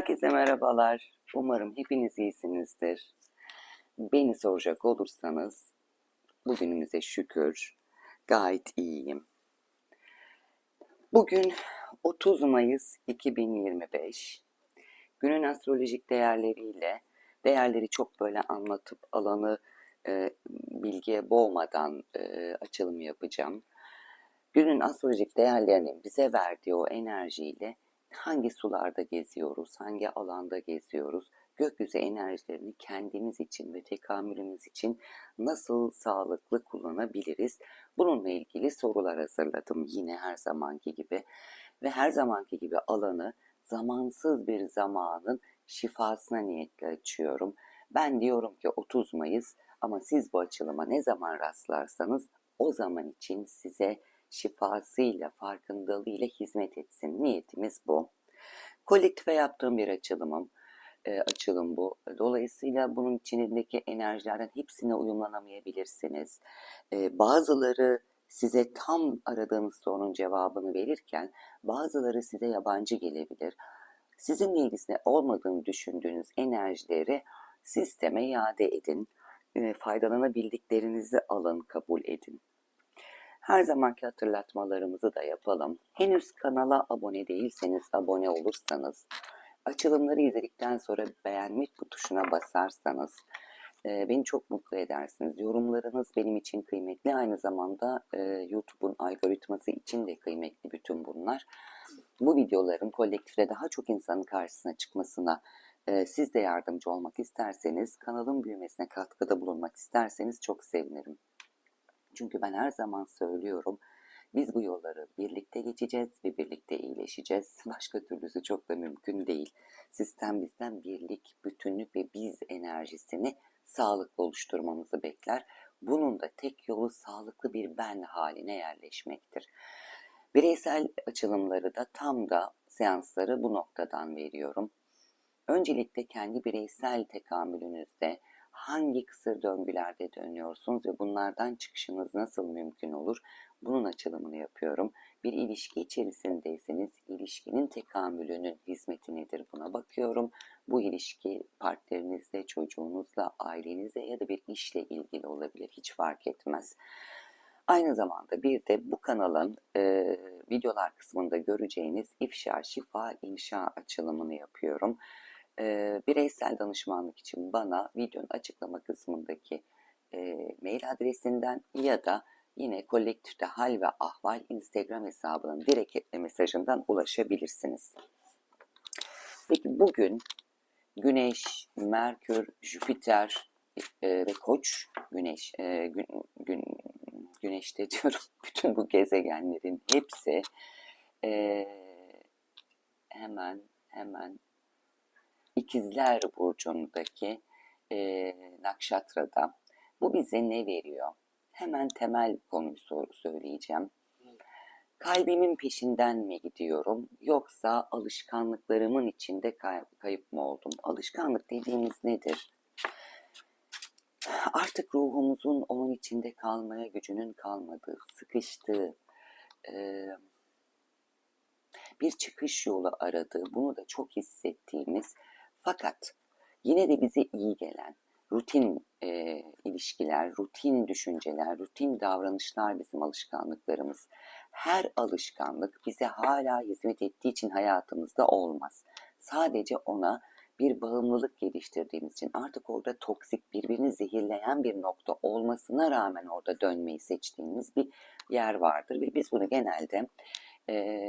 Herkese merhabalar. Umarım hepiniz iyisinizdir. Beni soracak olursanız bugünümüze şükür gayet iyiyim. Bugün 30 Mayıs 2025. Günün astrolojik değerleriyle değerleri çok böyle anlatıp alanı e, bilgiye boğmadan e, açılım yapacağım. Günün astrolojik değerlerinin bize verdiği o enerjiyle hangi sularda geziyoruz, hangi alanda geziyoruz, gökyüzü enerjilerini kendimiz için ve tekamülümüz için nasıl sağlıklı kullanabiliriz? Bununla ilgili sorular hazırladım yine her zamanki gibi ve her zamanki gibi alanı zamansız bir zamanın şifasına niyetle açıyorum. Ben diyorum ki 30 Mayıs ama siz bu açılıma ne zaman rastlarsanız o zaman için size şifasıyla, farkındalığıyla hizmet etsin. Niyetimiz bu. Kolektife yaptığım bir açılımım. E, açılım bu. Dolayısıyla bunun içindeki enerjilerden hepsine uyumlanamayabilirsiniz. E, bazıları size tam aradığınız sorunun cevabını verirken bazıları size yabancı gelebilir. Sizinle ilgisine olmadığını düşündüğünüz enerjileri sisteme iade edin. E, faydalanabildiklerinizi alın, kabul edin. Her zamanki hatırlatmalarımızı da yapalım. Henüz kanala abone değilseniz abone olursanız, açılımları izledikten sonra beğenmek bu tuşuna basarsanız e, beni çok mutlu edersiniz. Yorumlarınız benim için kıymetli. Aynı zamanda e, YouTube'un algoritması için de kıymetli bütün bunlar. Bu videoların kolektifte daha çok insanın karşısına çıkmasına e, siz de yardımcı olmak isterseniz, kanalın büyümesine katkıda bulunmak isterseniz çok sevinirim. Çünkü ben her zaman söylüyorum. Biz bu yolları birlikte geçeceğiz ve birlikte iyileşeceğiz. Başka türlüsü çok da mümkün değil. Sistem bizden birlik, bütünlük ve biz enerjisini sağlıklı oluşturmamızı bekler. Bunun da tek yolu sağlıklı bir ben haline yerleşmektir. Bireysel açılımları da tam da seansları bu noktadan veriyorum. Öncelikle kendi bireysel tekamülünüzde hangi kısır döngülerde dönüyorsunuz ve bunlardan çıkışınız nasıl mümkün olur? Bunun açılımını yapıyorum. Bir ilişki içerisindeyseniz ilişkinin tekamülünün hizmeti nedir buna bakıyorum. Bu ilişki partnerinizle, çocuğunuzla, ailenizle ya da bir işle ilgili olabilir. Hiç fark etmez. Aynı zamanda bir de bu kanalın e, videolar kısmında göreceğiniz ifşa, şifa, inşa açılımını yapıyorum e, bireysel danışmanlık için bana videonun açıklama kısmındaki e, mail adresinden ya da yine kolektifte hal ve ahval Instagram hesabının direkt etle mesajından ulaşabilirsiniz. Peki bugün Güneş, Merkür, Jüpiter e, ve Koç, Güneş, e, gün, gün, Güneşte diyorum bütün bu gezegenlerin hepsi e, hemen hemen İkizler Burcu'ndaki e, Nakşatra'da. Bu bize ne veriyor? Hemen temel konuyu soru söyleyeceğim. Kalbimin peşinden mi gidiyorum yoksa alışkanlıklarımın içinde kay kayıp mı oldum? Alışkanlık dediğimiz nedir? Artık ruhumuzun onun içinde kalmaya gücünün kalmadığı, sıkıştığı, e, bir çıkış yolu aradığı, bunu da çok hissettiğimiz fakat yine de bize iyi gelen rutin e, ilişkiler, rutin düşünceler, rutin davranışlar bizim alışkanlıklarımız. Her alışkanlık bize hala hizmet ettiği için hayatımızda olmaz. Sadece ona bir bağımlılık geliştirdiğimiz için artık orada toksik, birbirini zehirleyen bir nokta olmasına rağmen orada dönmeyi seçtiğimiz bir yer vardır. Ve biz bunu genelde e,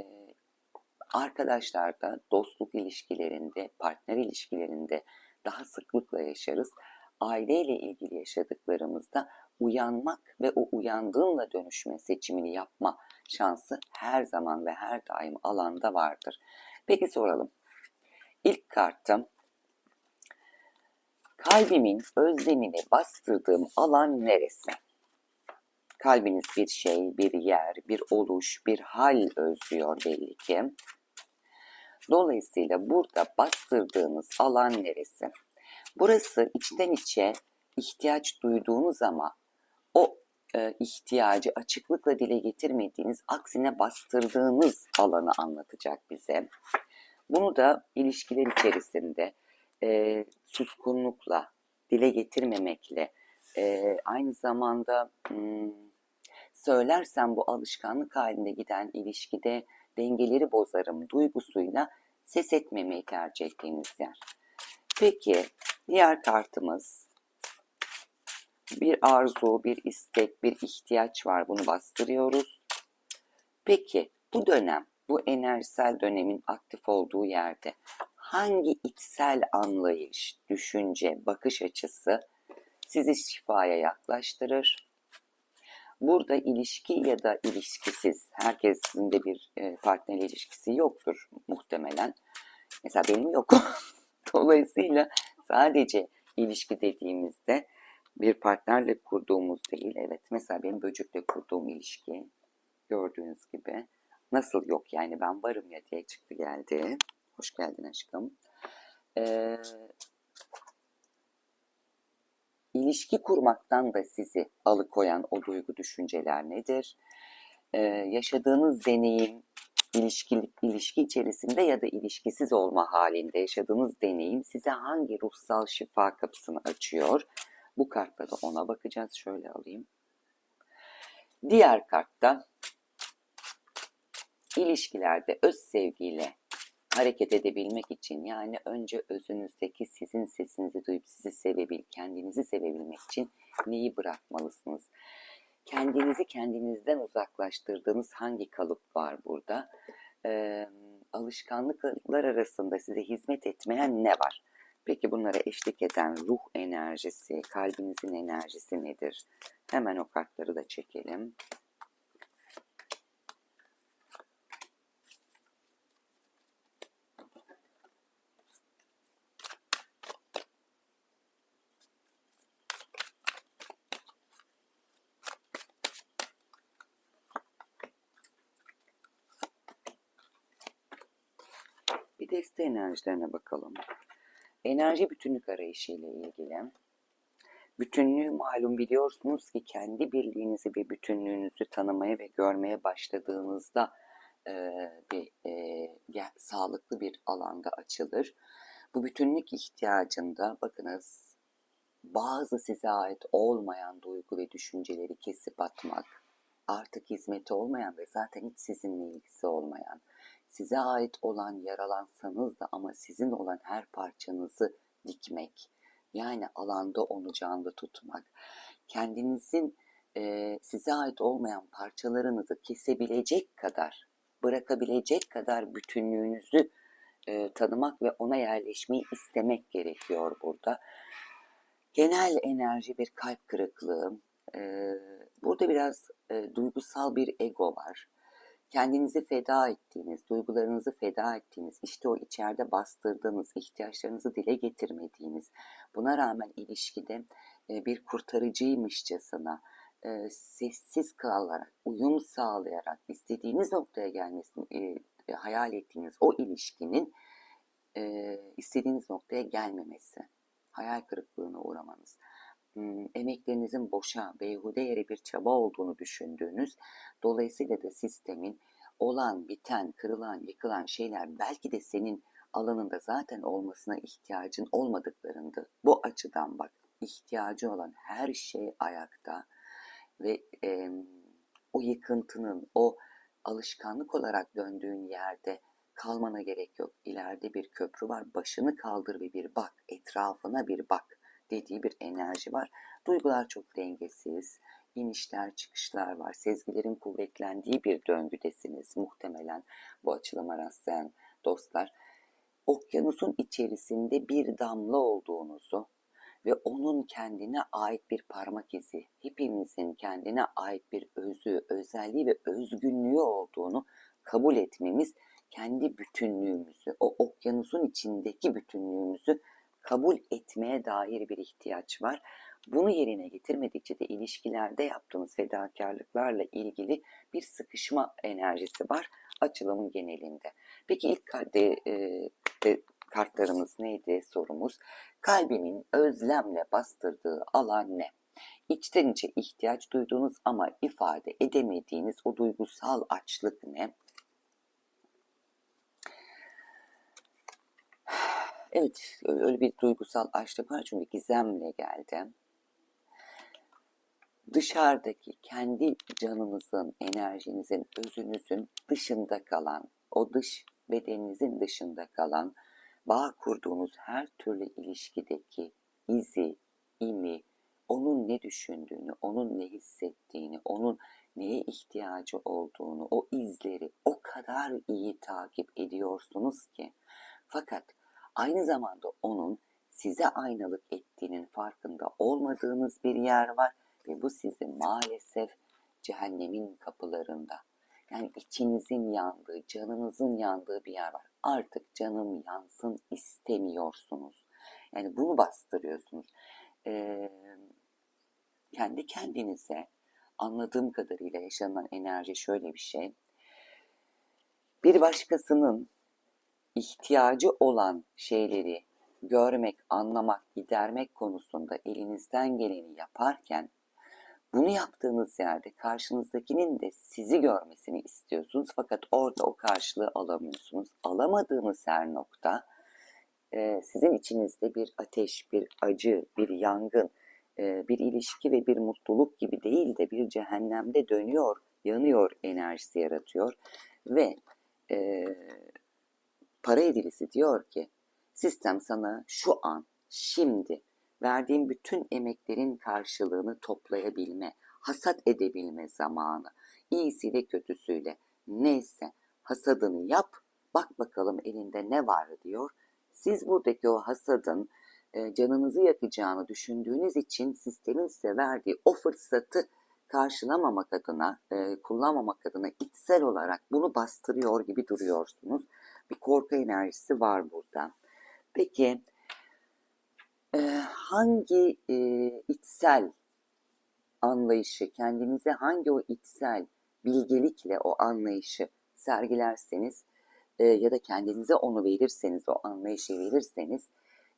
arkadaşlarda, dostluk ilişkilerinde, partner ilişkilerinde daha sıklıkla yaşarız. Aileyle ilgili yaşadıklarımızda uyanmak ve o uyandığınla dönüşme seçimini yapma şansı her zaman ve her daim alanda vardır. Peki soralım. İlk kartım kalbimin özlemini bastırdığım alan neresi? Kalbiniz bir şey, bir yer, bir oluş, bir hal özlüyor belli ki. Dolayısıyla burada bastırdığınız alan neresi? Burası içten içe ihtiyaç duyduğunuz ama o e, ihtiyacı açıklıkla dile getirmediğiniz, aksine bastırdığınız alanı anlatacak bize. Bunu da ilişkiler içerisinde e, suskunlukla, dile getirmemekle, e, aynı zamanda hmm, söylersem bu alışkanlık halinde giden ilişkide dengeleri bozarım duygusuyla ses etmemeyi tercih ettiğiniz yer. Peki diğer kartımız bir arzu, bir istek, bir ihtiyaç var. Bunu bastırıyoruz. Peki bu dönem, bu enerjisel dönemin aktif olduğu yerde hangi içsel anlayış, düşünce, bakış açısı sizi şifaya yaklaştırır? Burada ilişki ya da ilişkisiz, herkesin de bir e, partner ilişkisi yoktur muhtemelen. Mesela benim yok. Dolayısıyla sadece ilişki dediğimizde bir partnerle kurduğumuz değil. Evet mesela benim böcekle kurduğum ilişki gördüğünüz gibi nasıl yok yani ben varım ya diye çıktı geldi. Hoş geldin aşkım. Ee, ilişki kurmaktan da sizi alıkoyan o duygu düşünceler nedir? Ee, yaşadığınız deneyim, ilişki, ilişki içerisinde ya da ilişkisiz olma halinde yaşadığınız deneyim size hangi ruhsal şifa kapısını açıyor? Bu kartta da ona bakacağız. Şöyle alayım. Diğer kartta ilişkilerde öz sevgiyle hareket edebilmek için yani önce özünüzdeki sizin sesinizi duyup sizi sevebil, kendinizi sevebilmek için neyi bırakmalısınız? Kendinizi kendinizden uzaklaştırdığınız hangi kalıp var burada? Ee, alışkanlıklar arasında size hizmet etmeyen ne var? Peki bunlara eşlik eden ruh enerjisi, kalbinizin enerjisi nedir? Hemen o kartları da çekelim. Deste enerjilerine bakalım. Enerji bütünlük arayışı ile ilgili. Bütünlüğü malum biliyorsunuz ki kendi birliğinizi ve bütünlüğünüzü tanımaya ve görmeye başladığınızda e, bir e, sağlıklı bir alanda açılır. Bu bütünlük ihtiyacında bakınız bazı size ait olmayan duygu ve düşünceleri kesip atmak, artık hizmeti olmayan ve zaten hiç sizinle ilgisi olmayan, size ait olan yaralansanız da ama sizin olan her parçanızı dikmek, yani alanda onu canlı tutmak, kendinizin e, size ait olmayan parçalarınızı kesebilecek kadar, bırakabilecek kadar bütünlüğünüzü e, tanımak ve ona yerleşmeyi istemek gerekiyor burada. Genel enerji bir kalp kırıklığı, e, burada biraz e, duygusal bir ego var kendinizi feda ettiğiniz, duygularınızı feda ettiğiniz, işte o içeride bastırdığınız, ihtiyaçlarınızı dile getirmediğiniz, buna rağmen ilişkide e, bir kurtarıcıymışçasına, e, sessiz kalarak, uyum sağlayarak istediğiniz noktaya gelmesini e, hayal ettiğiniz o ilişkinin istediğiniz noktaya gelmemesi, hayal kırıklığına uğramanız emeklerinizin boşa, beyhude yere bir çaba olduğunu düşündüğünüz, dolayısıyla da sistemin olan, biten, kırılan, yıkılan şeyler belki de senin alanında zaten olmasına ihtiyacın olmadıklarında bu açıdan bak, ihtiyacı olan her şey ayakta ve e, o yıkıntının, o alışkanlık olarak döndüğün yerde kalmana gerek yok. İleride bir köprü var, başını kaldır ve bir bak, etrafına bir bak dediği bir enerji var. Duygular çok dengesiz, inişler çıkışlar var. Sezgilerin kuvvetlendiği bir döngüdesiniz muhtemelen bu açılıma rastlayan dostlar. Okyanusun içerisinde bir damla olduğunuzu ve onun kendine ait bir parmak izi, hepimizin kendine ait bir özü, özelliği ve özgünlüğü olduğunu kabul etmemiz kendi bütünlüğümüzü, o okyanusun içindeki bütünlüğümüzü kabul etmeye dair bir ihtiyaç var. Bunu yerine getirmedikçe de ilişkilerde yaptığınız fedakarlıklarla ilgili bir sıkışma enerjisi var açılımın genelinde. Peki ilk de, e, de, kartlarımız neydi sorumuz? Kalbimin özlemle bastırdığı alan ne? İçten içe ihtiyaç duyduğunuz ama ifade edemediğiniz o duygusal açlık ne? Evet, öyle bir duygusal açlık var çünkü gizemle geldim. Dışarıdaki kendi canınızın, enerjinizin, özünüzün dışında kalan, o dış bedeninizin dışında kalan, bağ kurduğunuz her türlü ilişkideki izi, imi, onun ne düşündüğünü, onun ne hissettiğini, onun neye ihtiyacı olduğunu, o izleri o kadar iyi takip ediyorsunuz ki. Fakat aynı zamanda onun size aynalık ettiğinin farkında olmadığınız bir yer var ve bu sizi maalesef cehennemin kapılarında. Yani içinizin yandığı, canınızın yandığı bir yer var. Artık canım yansın istemiyorsunuz. Yani bunu bastırıyorsunuz. Ee, kendi kendinize anladığım kadarıyla yaşanan enerji şöyle bir şey. Bir başkasının ihtiyacı olan şeyleri görmek, anlamak, gidermek konusunda elinizden geleni yaparken bunu yaptığınız yerde karşınızdakinin de sizi görmesini istiyorsunuz fakat orada o karşılığı alamıyorsunuz. Alamadığınız her nokta e, sizin içinizde bir ateş, bir acı, bir yangın, e, bir ilişki ve bir mutluluk gibi değil de bir cehennemde dönüyor, yanıyor enerjisi yaratıyor ve e, para edilisi diyor ki sistem sana şu an, şimdi verdiğin bütün emeklerin karşılığını toplayabilme, hasat edebilme zamanı. İyisiyle kötüsüyle neyse hasadını yap, bak bakalım elinde ne var diyor. Siz buradaki o hasadın e, canınızı yakacağını düşündüğünüz için sistemin size verdiği o fırsatı karşılamamak adına, e, kullanmamak adına içsel olarak bunu bastırıyor gibi duruyorsunuz. Bir korku enerjisi var burada. Peki hangi e, içsel anlayışı, kendinize hangi o içsel bilgelikle o anlayışı sergilerseniz e, ya da kendinize onu verirseniz, o anlayışı verirseniz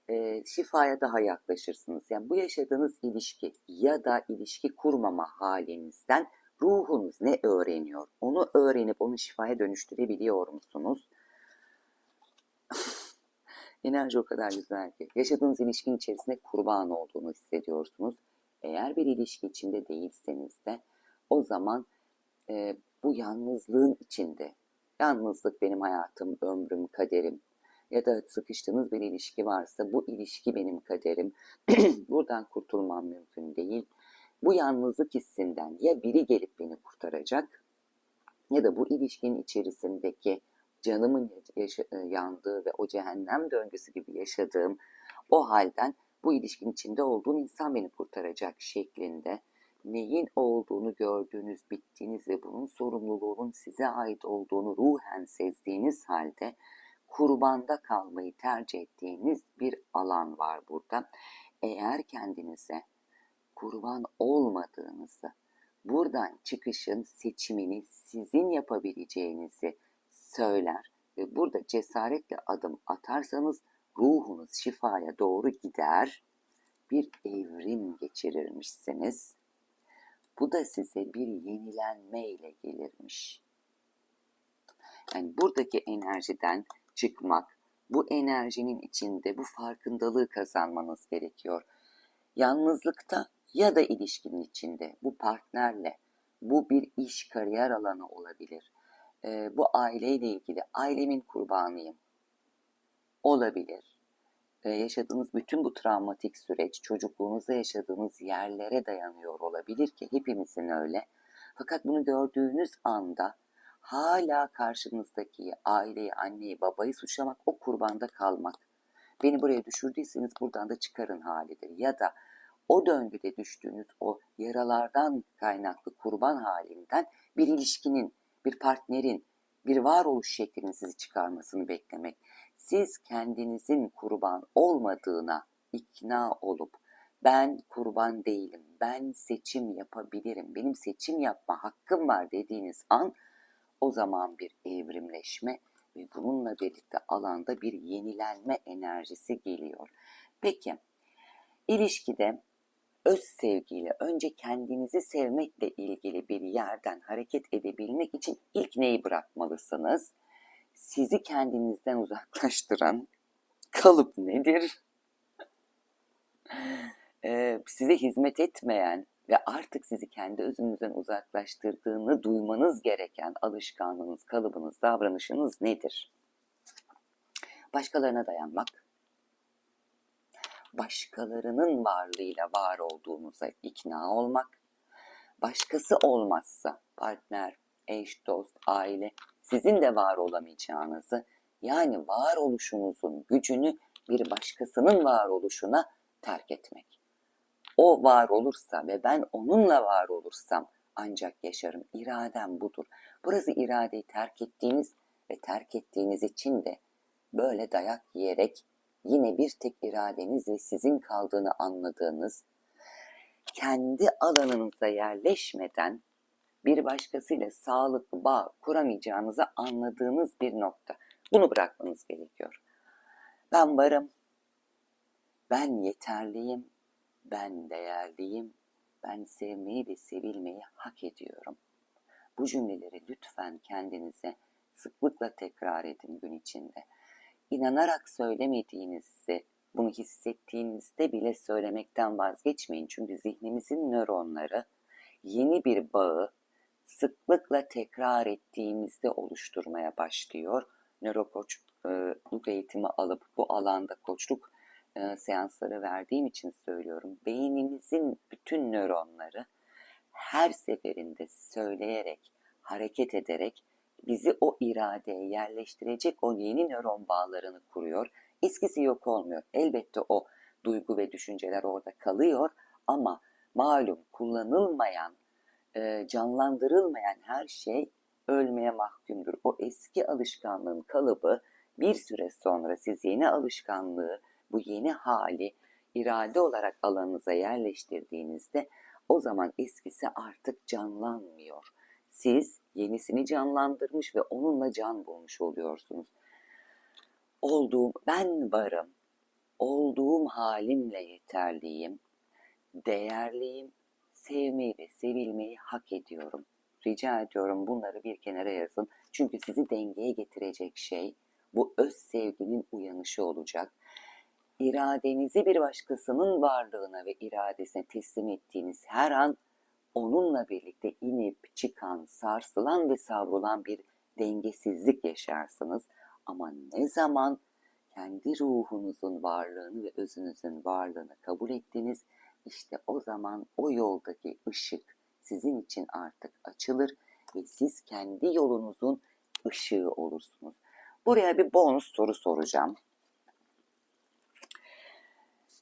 e, şifaya daha yaklaşırsınız. Yani bu yaşadığınız ilişki ya da ilişki kurmama halinizden ruhunuz ne öğreniyor? Onu öğrenip onu şifaya dönüştürebiliyor musunuz? Enerji o kadar güzel ki. Yaşadığınız ilişkin içerisinde kurban olduğunu hissediyorsunuz. Eğer bir ilişki içinde değilseniz de o zaman e, bu yalnızlığın içinde, yalnızlık benim hayatım, ömrüm, kaderim ya da sıkıştığınız bir ilişki varsa bu ilişki benim kaderim, buradan kurtulmam mümkün değil. Bu yalnızlık hissinden ya biri gelip beni kurtaracak ya da bu ilişkinin içerisindeki canımın e, yandığı ve o cehennem döngüsü gibi yaşadığım o halden bu ilişkin içinde olduğum insan beni kurtaracak şeklinde neyin olduğunu gördüğünüz, bittiğiniz ve bunun sorumluluğunun size ait olduğunu ruhen sezdiğiniz halde kurbanda kalmayı tercih ettiğiniz bir alan var burada. Eğer kendinize kurban olmadığınızı, buradan çıkışın seçimini sizin yapabileceğinizi söyler ve burada cesaretle adım atarsanız ruhunuz şifaya doğru gider, bir evrim geçirirmişsiniz. Bu da size bir yenilenme ile gelirmiş. Yani buradaki enerjiden çıkmak, bu enerjinin içinde bu farkındalığı kazanmanız gerekiyor. Yalnızlıkta ya da ilişkinin içinde bu partnerle, bu bir iş kariyer alanı olabilir. Ee, bu aileyle ilgili ailemin kurbanıyım olabilir. Ee, yaşadığınız bütün bu travmatik süreç çocukluğunuzda yaşadığınız yerlere dayanıyor olabilir ki hepimizin öyle. Fakat bunu gördüğünüz anda hala karşınızdaki aileyi, anneyi, babayı suçlamak, o kurbanda kalmak. Beni buraya düşürdüyseniz buradan da çıkarın halidir. Ya da o döngüde düştüğünüz o yaralardan kaynaklı kurban halinden bir ilişkinin, bir partnerin, bir varoluş şeklinin sizi çıkarmasını beklemek. Siz kendinizin kurban olmadığına ikna olup ben kurban değilim, ben seçim yapabilirim, benim seçim yapma hakkım var dediğiniz an o zaman bir evrimleşme ve bununla birlikte alanda bir yenilenme enerjisi geliyor. Peki ilişkide öz sevgiyle önce kendinizi sevmekle ilgili bir yerden hareket edebilmek için ilk neyi bırakmalısınız? Sizi kendinizden uzaklaştıran, kalıp nedir? Ee, size hizmet etmeyen ve artık sizi kendi özünüzden uzaklaştırdığını duymanız gereken alışkanlığınız, kalıbınız, davranışınız nedir? Başkalarına dayanmak, başkalarının varlığıyla var olduğunuza ikna olmak, başkası olmazsa partner, eş, dost, aile sizin de var olamayacağınızı yani varoluşunuzun gücünü bir başkasının varoluşuna terk etmek. O var olursa ve ben onunla var olursam ancak yaşarım. İradem budur. Burası iradeyi terk ettiğiniz ve terk ettiğiniz için de böyle dayak yiyerek yine bir tek iradeniz ve sizin kaldığını anladığınız, kendi alanınıza yerleşmeden bir başkasıyla sağlıklı bağ kuramayacağınızı anladığınız bir nokta. Bunu bırakmanız gerekiyor. Ben varım, ben yeterliyim, ben değerliyim, ben sevmeyi ve sevilmeyi hak ediyorum. Bu cümleleri lütfen kendinize sıklıkla tekrar edin gün içinde. İnanarak söylemediğinizde, bunu hissettiğinizde bile söylemekten vazgeçmeyin. Çünkü zihnimizin nöronları yeni bir bağı sıklıkla tekrar ettiğimizde oluşturmaya başlıyor. Nörokoçluk eğitimi alıp bu alanda koçluk e, seansları verdiğim için söylüyorum. Beynimizin bütün nöronları her seferinde söyleyerek, hareket ederek bizi o iradeye yerleştirecek o yeni nöron bağlarını kuruyor. Eskisi yok olmuyor. Elbette o duygu ve düşünceler orada kalıyor ama malum kullanılmayan, e, canlandırılmayan her şey ölmeye mahkumdur. O eski alışkanlığın kalıbı bir süre sonra siz yeni alışkanlığı, bu yeni hali irade olarak alanınıza yerleştirdiğinizde o zaman eskisi artık canlanmıyor. Siz yenisini canlandırmış ve onunla can bulmuş oluyorsunuz. Olduğum, ben varım, olduğum halimle yeterliyim, değerliyim, sevmeyi ve sevilmeyi hak ediyorum. Rica ediyorum bunları bir kenara yazın. Çünkü sizi dengeye getirecek şey bu öz sevginin uyanışı olacak iradenizi bir başkasının varlığına ve iradesine teslim ettiğiniz her an onunla birlikte inip çıkan, sarsılan ve savrulan bir dengesizlik yaşarsınız. Ama ne zaman kendi ruhunuzun varlığını ve özünüzün varlığını kabul ettiniz, işte o zaman o yoldaki ışık sizin için artık açılır ve siz kendi yolunuzun ışığı olursunuz. Buraya bir bonus soru soracağım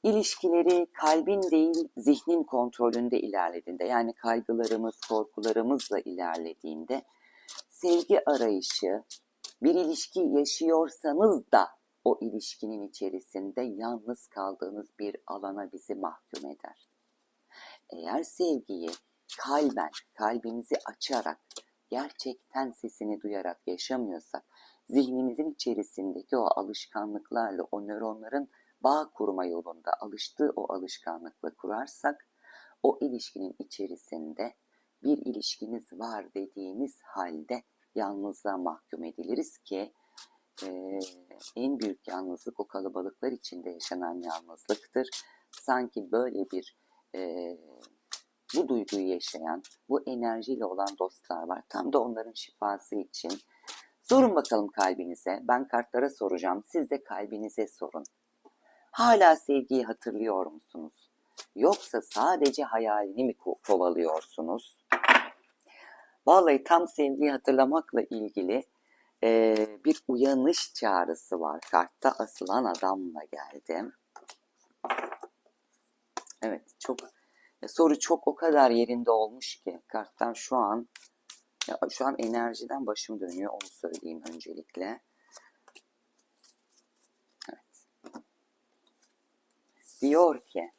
ilişkileri kalbin değil zihnin kontrolünde ilerlediğinde yani kaygılarımız, korkularımızla ilerlediğinde sevgi arayışı bir ilişki yaşıyorsanız da o ilişkinin içerisinde yalnız kaldığınız bir alana bizi mahkum eder. Eğer sevgiyi kalben, kalbimizi açarak, gerçekten sesini duyarak yaşamıyorsak, zihnimizin içerisindeki o alışkanlıklarla, o nöronların bağ kurma yolunda alıştığı o alışkanlıkla kurarsak o ilişkinin içerisinde bir ilişkiniz var dediğimiz halde yalnızlığa mahkum ediliriz ki e, en büyük yalnızlık o kalabalıklar içinde yaşanan yalnızlıktır. Sanki böyle bir e, bu duyguyu yaşayan, bu enerjiyle olan dostlar var. Tam da onların şifası için. Sorun bakalım kalbinize. Ben kartlara soracağım. Siz de kalbinize sorun. Hala sevgiyi hatırlıyor musunuz? Yoksa sadece hayalini mi kovalıyorsunuz? Vallahi tam sevgiyi hatırlamakla ilgili e, bir uyanış çağrısı var kartta asılan adamla geldim. Evet çok soru çok o kadar yerinde olmuş ki karttan şu an ya şu an enerjiden başım dönüyor onu söyleyeyim öncelikle. Diyor ki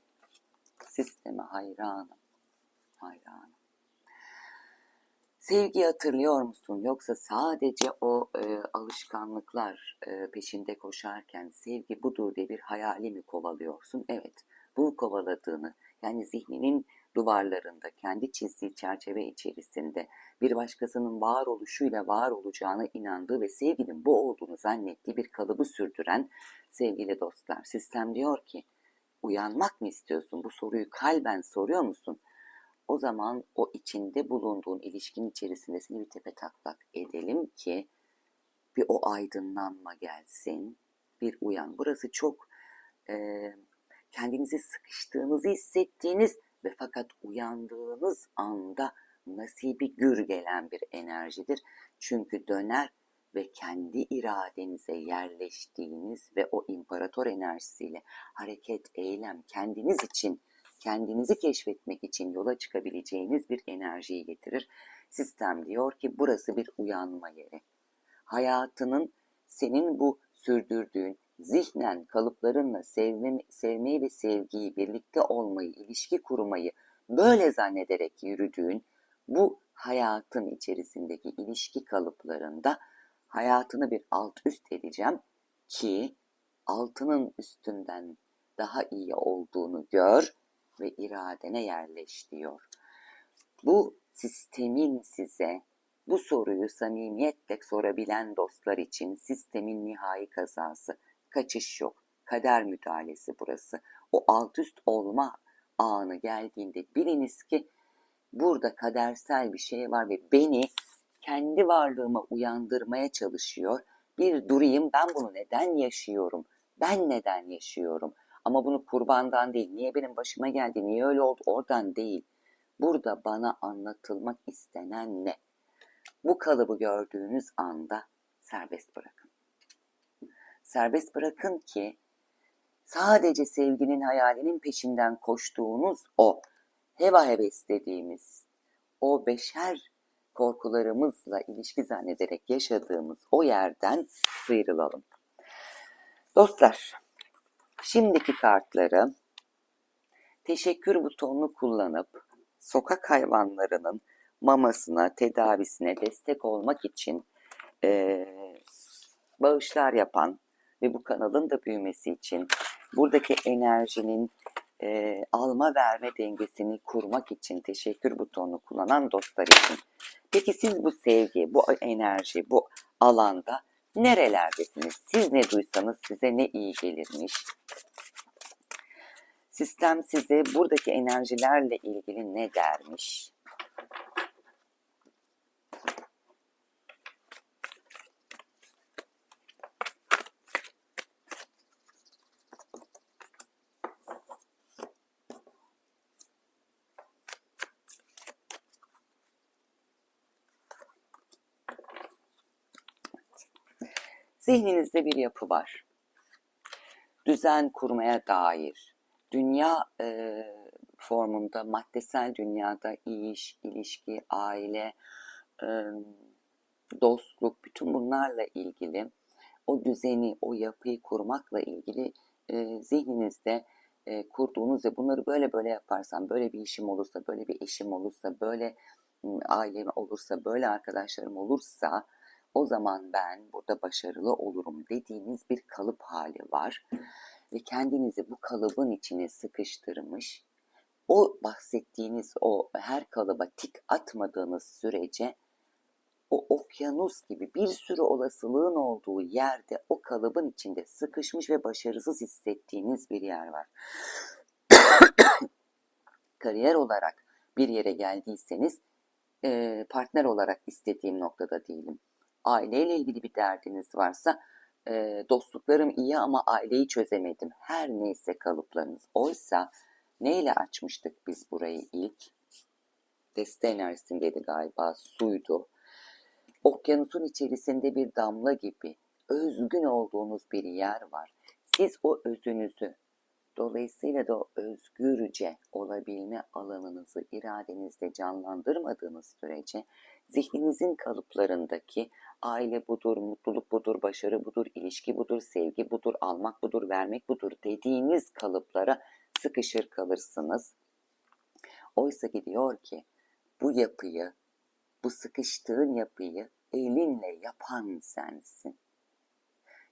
sisteme hayranım, hayranım. Sevgi hatırlıyor musun? Yoksa sadece o e, alışkanlıklar e, peşinde koşarken sevgi budur diye bir hayali mi kovalıyorsun? Evet, bunu kovaladığını yani zihninin duvarlarında, kendi çizdiği çerçeve içerisinde bir başkasının varoluşuyla var olacağına inandığı ve sevginin bu olduğunu zannettiği bir kalıbı sürdüren sevgili dostlar. Sistem diyor ki, uyanmak mı istiyorsun? Bu soruyu kalben soruyor musun? O zaman o içinde bulunduğun ilişkin içerisinde seni bir tepe taklak edelim ki bir o aydınlanma gelsin, bir uyan. Burası çok e, kendinizi sıkıştığınızı hissettiğiniz ve fakat uyandığınız anda nasibi gür gelen bir enerjidir. Çünkü döner ve kendi iradenize yerleştiğiniz ve o imparator enerjisiyle hareket, eylem kendiniz için, kendinizi keşfetmek için yola çıkabileceğiniz bir enerjiyi getirir. Sistem diyor ki burası bir uyanma yeri. Hayatının senin bu sürdürdüğün zihnen kalıplarınla sevme, sevmeyi ve sevgiyi, birlikte olmayı, ilişki kurmayı böyle zannederek yürüdüğün bu hayatın içerisindeki ilişki kalıplarında hayatını bir alt üst edeceğim ki altının üstünden daha iyi olduğunu gör ve iradene yerleş diyor. Bu sistemin size bu soruyu samimiyetle sorabilen dostlar için sistemin nihai kazası, kaçış yok, kader müdahalesi burası. O alt üst olma anı geldiğinde biliniz ki burada kadersel bir şey var ve beni kendi varlığıma uyandırmaya çalışıyor. Bir durayım ben bunu neden yaşıyorum? Ben neden yaşıyorum? Ama bunu kurbandan değil, niye benim başıma geldi, niye öyle oldu oradan değil. Burada bana anlatılmak istenen ne? Bu kalıbı gördüğünüz anda serbest bırakın. Serbest bırakın ki sadece sevginin hayalinin peşinden koştuğunuz o heva heves dediğimiz o beşer korkularımızla ilişki zannederek yaşadığımız o yerden sıyrılalım. Dostlar, şimdiki kartları teşekkür butonunu kullanıp sokak hayvanlarının mamasına, tedavisine destek olmak için e, bağışlar yapan ve bu kanalın da büyümesi için buradaki enerjinin e, alma verme dengesini kurmak için teşekkür butonunu kullanan dostlar için. Peki siz bu sevgi, bu enerji, bu alanda nerelerdesiniz? Siz ne duysanız size ne iyi gelirmiş? Sistem size buradaki enerjilerle ilgili ne dermiş? Zihninizde bir yapı var. Düzen kurmaya dair, dünya e, formunda, maddesel dünyada iş, ilişki, aile, e, dostluk, bütün bunlarla ilgili o düzeni, o yapıyı kurmakla ilgili e, zihninizde e, kurduğunuz ve bunları böyle böyle yaparsam, böyle bir işim olursa, böyle bir eşim olursa, böyle ailem olursa, böyle arkadaşlarım olursa o zaman ben burada başarılı olurum dediğiniz bir kalıp hali var. Ve kendinizi bu kalıbın içine sıkıştırmış, o bahsettiğiniz o her kalıba tik atmadığınız sürece o okyanus gibi bir sürü olasılığın olduğu yerde o kalıbın içinde sıkışmış ve başarısız hissettiğiniz bir yer var. Kariyer olarak bir yere geldiyseniz partner olarak istediğim noktada değilim aileyle ilgili bir derdiniz varsa e, dostluklarım iyi ama aileyi çözemedim. Her neyse kalıplarınız. Oysa neyle açmıştık biz burayı ilk? Deste enerjisindeydi galiba, suydu. Okyanusun içerisinde bir damla gibi özgün olduğunuz bir yer var. Siz o özünüzü, dolayısıyla da özgürce olabilme alanınızı iradenizde canlandırmadığınız sürece zihninizin kalıplarındaki aile budur, mutluluk budur, başarı budur, ilişki budur, sevgi budur, almak budur, vermek budur dediğiniz kalıplara sıkışır kalırsınız. Oysa ki diyor ki bu yapıyı, bu sıkıştığın yapıyı elinle yapan sensin.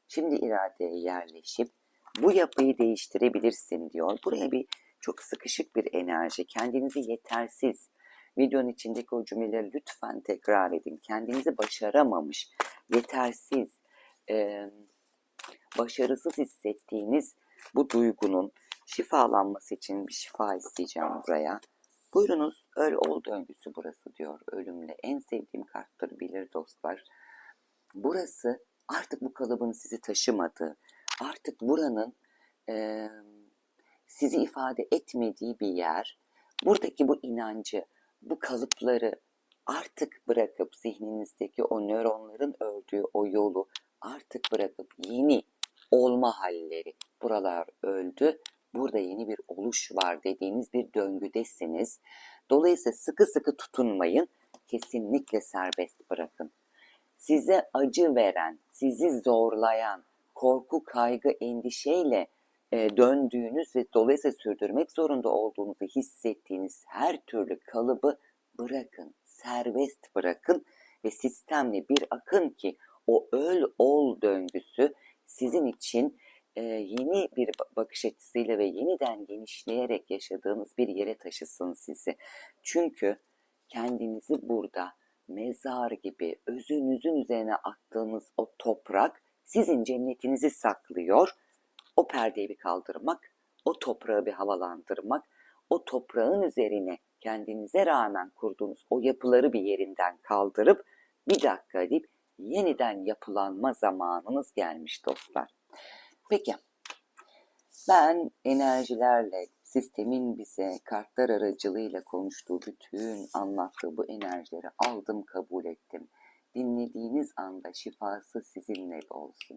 Şimdi iradeye yerleşip bu yapıyı değiştirebilirsin diyor. Buraya bir çok sıkışık bir enerji. Kendinizi yetersiz. Videonun içindeki o cümleleri lütfen tekrar edin. Kendinizi başaramamış, yetersiz, e, başarısız hissettiğiniz bu duygunun şifalanması için bir şifa isteyeceğim buraya. Buyurunuz öl ol döngüsü burası diyor ölümle. En sevdiğim karttır bilir dostlar. Burası artık bu kalıbın sizi taşımadığı, artık buranın e, sizi ifade etmediği bir yer. Buradaki bu inancı, bu kalıpları artık bırakıp zihninizdeki o nöronların ördüğü o yolu artık bırakıp yeni olma halleri. Buralar öldü. Burada yeni bir oluş var dediğiniz bir döngüdesiniz. Dolayısıyla sıkı sıkı tutunmayın. Kesinlikle serbest bırakın. Size acı veren, sizi zorlayan, korku, kaygı, endişeyle e, döndüğünüz ve dolayısıyla sürdürmek zorunda olduğunuzu hissettiğiniz her türlü kalıbı bırakın, serbest bırakın ve sistemli bir akın ki o öl ol döngüsü sizin için e, yeni bir ba- bakış açısıyla ve yeniden genişleyerek yaşadığınız bir yere taşısın sizi. Çünkü kendinizi burada mezar gibi özünüzün üzerine attığınız o toprak sizin cennetinizi saklıyor. O perdeyi bir kaldırmak, o toprağı bir havalandırmak, o toprağın üzerine kendinize rağmen kurduğunuz o yapıları bir yerinden kaldırıp bir dakika deyip yeniden yapılanma zamanınız gelmiş dostlar. Peki ben enerjilerle sistemin bize kartlar aracılığıyla konuştuğu bütün anlattığı bu enerjileri aldım kabul ettim. Dinlediğiniz anda şifası sizinle olsun.